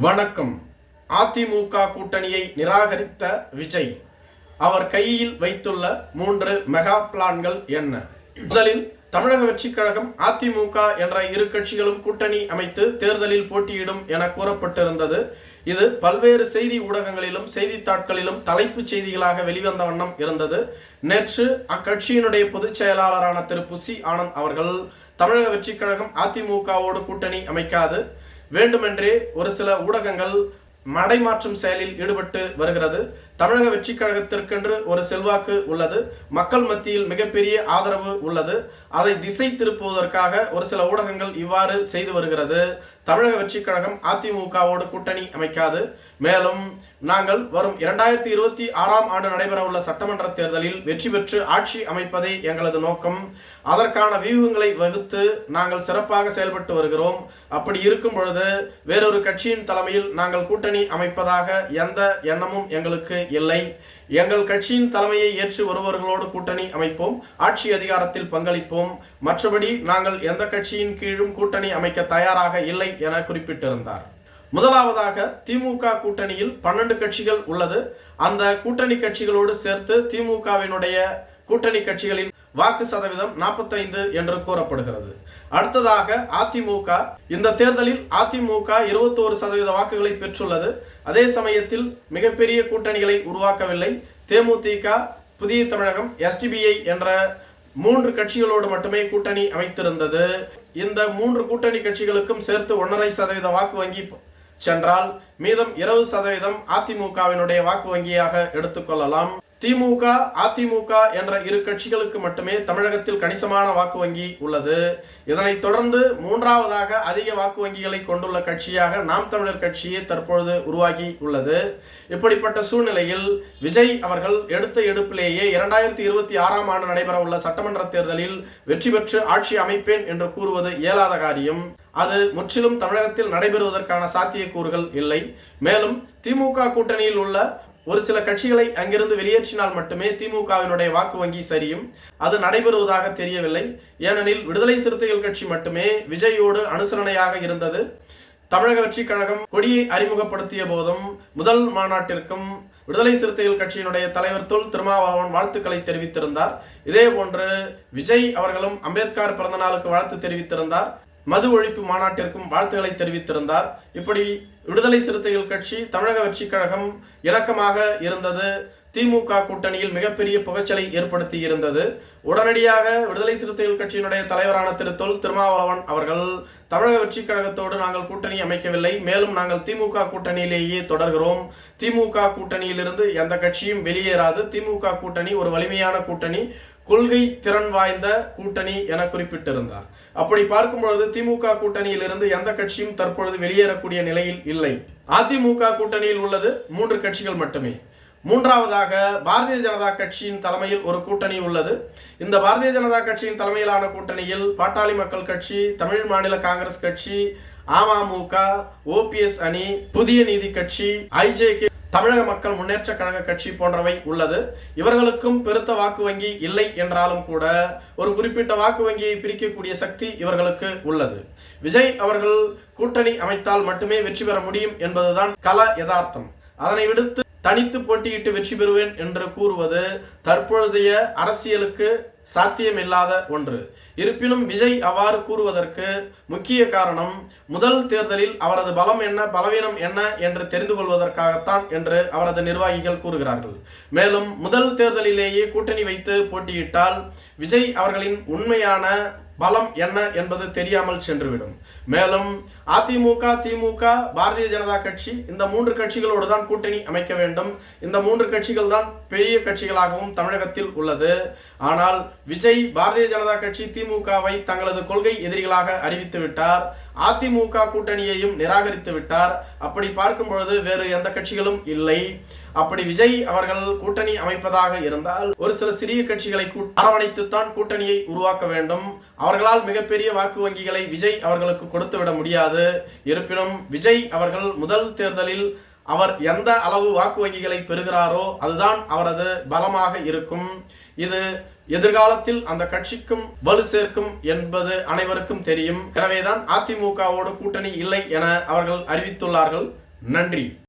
வணக்கம். அதிமுக கூட்டணியை நிராகரித்த விஜய் அவர் கையில் வைத்துள்ள மூன்று மெகா பிளான்கள் என்ன? முதலில் தமிழக வெற்றிக் கழகம் அதிமுக என்ற இரு கட்சிகளும் கூட்டணி அமைத்து தேர்தலில் போட்டியிடும் என கூறப்பட்டிருந்தது. இது பல்வேறு செய்தி ஊடகங்களிலும் செய்தித்தாட்களிலும் தலைப்புச் செய்திகளாக வெளிவந்த வண்ணம் இருந்தது. நேற்று அக்கட்சியினுடைய பொதுச் செயலாளரான திரு. புசி ஆனந்த் அவர்கள் தமிழக வெற்றிக் கழகம் அதிமுகவோடு கூட்டணி அமைக்காது வேண்டுமென்றே ஒரு சில ஊடகங்கள் மடைமாற்றும் செயலில் ஈடுபட்டு வருகிறது. தமிழக வெற்றி கழகத்திற்கென்று ஒரு செல்வாக்கு உள்ளது. மக்கள் மத்தியில் மிகப்பெரிய ஆதரவு உள்ளது. அதை திசை திருப்புவதற்காக ஒரு சில ஊடகங்கள் இவ்வாறு செய்து வருகிறது. தமிழக வெற்றி கழகம் அதிமுகவோடு கூட்டணி அமைக்காது. மேலும் நாங்கள் வரும் இரண்டாயிரத்தி இருபத்தி ஆறாம் ஆண்டு நடைபெறவுள்ள சட்டமன்ற தேர்தலில் வெற்றி பெற்று ஆட்சி அமைப்பதே எங்களது நோக்கம். அதற்கான வியூகங்களை வகுத்து நாங்கள் சிறப்பாக செயல்பட்டு வருகிறோம். அப்படி இருக்கும் பொழுது வேறொரு கட்சியின் தலைமையில் நாங்கள் கூட்டணி அமைப்பதாக எந்த எண்ணமும் எங்களுக்கு இல்லை. எங்கள் கட்சியின் தலைமையை ஏற்று வருபவர்களோடு கூட்டணி அமைப்போம். ஆட்சி அதிகாரத்தில் பங்களிப்போம். மற்றபடி நாங்கள் எந்த கட்சியின் கீழும் கூட்டணி அமைக்க தயாராக இல்லை என குறிப்பிட்டிருந்தார். முதலாவதாக திமுக கூட்டணியில் பன்னெண்டு கட்சிகள் உள்ளது. அந்த கூட்டணி கட்சிகளோடு சேர்த்து திமுகவினுடைய கூட்டணி கட்சிகளின் வாக்கு சதவீதம் நாற்பத்தைந்து என்று கூறப்படுகிறது. அடுத்ததாக அதிமுக. இந்த தேர்தலில் அதிமுக இருபத்தோரு சதவீத வாக்குகளை பெற்றுள்ளது. அதே சமயத்தில் மிகப்பெரிய கூட்டணிகளை உருவாக்கவில்லை. தேமுதிக புதிய தமிழகம் எஸ்டிபிஐ என்ற மூன்று கட்சிகளோடு மட்டுமே கூட்டணி அமைத்திருந்தது. இந்த மூன்று கூட்டணி கட்சிகளுக்கும் சேர்த்து ஒன்றரை சதவீத வாக்கு வங்கி சென்றால் மீதம் இருபது சதவீதம் அதிமுகவினுடைய வாக்கு வங்கியாக எடுத்துக்கொள்ளலாம். திமுக அதிமுக என்ற இரு கட்சிகளுக்கு மட்டுமே தமிழகத்தில் கணிசமான வாக்கு வங்கி உள்ளது. இதனைத் தொடர்ந்து மூன்றாவதாக அதிக வாக்கு வங்கிகளை கொண்டுள்ள கட்சியாக நாம் தமிழர் கட்சியே தற்பொழுது உருவாகி உள்ளது. இப்படிப்பட்ட சூழ்நிலையில் விஜய் அவர்கள் எடுத்த எடுப்பிலேயே இரண்டாயிரத்தி இருபத்தி ஆறாம் ஆண்டு நடைபெறவுள்ள சட்டமன்ற தேர்தலில் வெற்றி பெற்று ஆட்சி அமைப்பேன் என்று கூறுவது இயலாத காரியம். அது முற்றிலும் தமிழகத்தில் நடைபெறுவதற்கான சாத்தியக்கூறுகள் இல்லை. மேலும் திமுக கூட்டணியில் உள்ள ஒரு சில கட்சிகளை அங்கிருந்து வெளியேற்றினால் மட்டுமே திமுகவினுடைய வாக்கு வங்கி சரியும். அது நடைபெறுவதாக தெரியவில்லை. ஏனெனில் விடுதலை சிறுத்தைகள் கட்சி மட்டுமே விஜயோடு அனுசரணையாக இருந்தது. தமிழக வெற்றி கழகம் கொடியை அறிமுகப்படுத்திய போதும் முதல் மாநாட்டிற்கும் விடுதலை சிறுத்தைகள் கட்சியினுடைய தலைவர் தொல் திருமாவளவன் வாழ்த்துக்களை தெரிவித்திருந்தார். இதே போன்று விஜய் அவர்களும் அம்பேத்கர் பிறந்த நாளுக்கு வாழ்த்து தெரிவித்திருந்தார். மது ஒழிப்பு மாநாட்டிற்கும் வாழ்த்துக்களை தெரிவித்திருந்தார். இப்படி விடுதலை சிறுத்தைகள் கட்சி தமிழக வெற்றி கழகம் இலக்கமாக இருந்தது. திமுக கூட்டணியில் மிகப்பெரிய புகைச்சலை ஏற்படுத்தி இருந்தது. உடனடியாக விடுதலை சிறுத்தைகள் கட்சியினுடைய தலைவரான திரு தொல் திருமாவளவன் அவர்கள் தமிழக வெற்றி கழகத்தோடு நாங்கள் கூட்டணி அமைக்கவில்லை. மேலும் நாங்கள் திமுக கூட்டணியிலேயே தொடர்கிறோம். திமுக கூட்டணியிலிருந்து எந்த கட்சியும் வெளியேறாது. திமுக கூட்டணி ஒரு வலிமையான கூட்டணி. கொள்கை திறன் வாய்ந்த கூட்டணி என குறிப்பிட்டிருந்தார். அப்படி பார்க்கும் பொழுது திமுக கூட்டணியிலிருந்து எந்த கட்சியும் தற்பொழுது வெளியேறக்கூடிய நிலையில் இல்லை. அதிமுக கூட்டணியில் உள்ளது மூன்று கட்சிகள் மட்டுமே. மூன்றாவதாக பாரதிய ஜனதா கட்சியின் தலைமையில் ஒரு கூட்டணி உள்ளது. இந்த பாரதிய ஜனதா கட்சியின் தலைமையிலான கூட்டணியில் பாட்டாளி மக்கள் கட்சி தமிழ் மாநில காங்கிரஸ் கட்சி அமமுக ஓபிஎஸ் அணி புதிய நீதி கட்சி ஐஜேகே தமிழக மக்கள் முன்னேற்ற கழக கட்சி போன்றவை உள்ளது. இவர்களுக்கும் பெருத்த வாக்கு வங்கி இல்லை என்றாலும் கூட ஒரு குறிப்பிட்ட வாக்கு வங்கியை பிரிக்கக்கூடிய சக்தி இவர்களுக்கு உள்ளது. விஜய் அவர்கள் கூட்டணி அமைத்தால் மட்டுமே வெற்றி பெற முடியும் என்பதுதான் கல யதார்த்தம். அதனை விடுத்து தனித்து போட்டியிட்டு வெற்றி பெறுவேன் என்று கூறுவது தற்பொழுதைய அரசியலுக்கு சாத்தியமில்லாத ஒன்று. இருப்பினும் விஜய் அவ்வாறு கூறுவதற்கு முக்கிய காரணம் முதல் தேர்தலில் அவரது பலம் என்ன பலவீனம் என்ன என்று தெரிந்து கொள்வதற்காகத்தான் என்று அவரது நிர்வாகிகள் கூறுகிறார்கள். மேலும் முதல் தேர்தலிலேயே கூட்டணி வைத்து போட்டியிட்டால் விஜய் அவர்களின் உண்மையான பலம் என்ன என்பது தெரியாமல் சென்றுவிடும். மேலும் அதிமுக திமுக பாரதிய ஜனதா கட்சி இந்த மூன்று கட்சிகளோடு தான் கூட்டணி அமைக்க வேண்டும். இந்த மூன்று கட்சிகள் தான் பெரிய கட்சிகளாகவும் தமிழகத்தில் உள்ளது. ஆனால் விஜய் பாரதிய ஜனதா கட்சி திமுகவை தங்களது கொள்கை எதிரிகளாக அறிவித்து விட்டார். அதிமுக கூட்டணியையும் நிராகரித்து விட்டார். அப்படி பார்க்கும் பொழுது வேறு எந்த கட்சிகளும் இல்லை. அப்படி விஜய் அவர்கள் கூட்டணி அமைப்பதாக இருந்தால் ஒரு சில சிறிய கட்சிகளை அரவணைத்துத்தான் கூட்டணியை உருவாக்க வேண்டும். அவர்களால் மிகப்பெரிய வாக்கு வங்கிகளை விஜய் அவர்களுக்கு கொடுத்து விட முடியாது. இருப்பினும் விஜய் அவர்கள் முதல் தேர்தலில் அவர் எந்த அளவு வாக்கு வங்கிகளை பெறுகிறாரோ அதுதான் அவரது பலமாக இருக்கும். இது எதிர்காலத்தில் அந்த கட்சிக்கும் வலு சேர்க்கும் என்பது அனைவருக்கும் தெரியும். எனவேதான் அதிமுகவோடு கூட்டணி இல்லை என அவர்கள் அறிவித்துள்ளார்கள். நன்றி.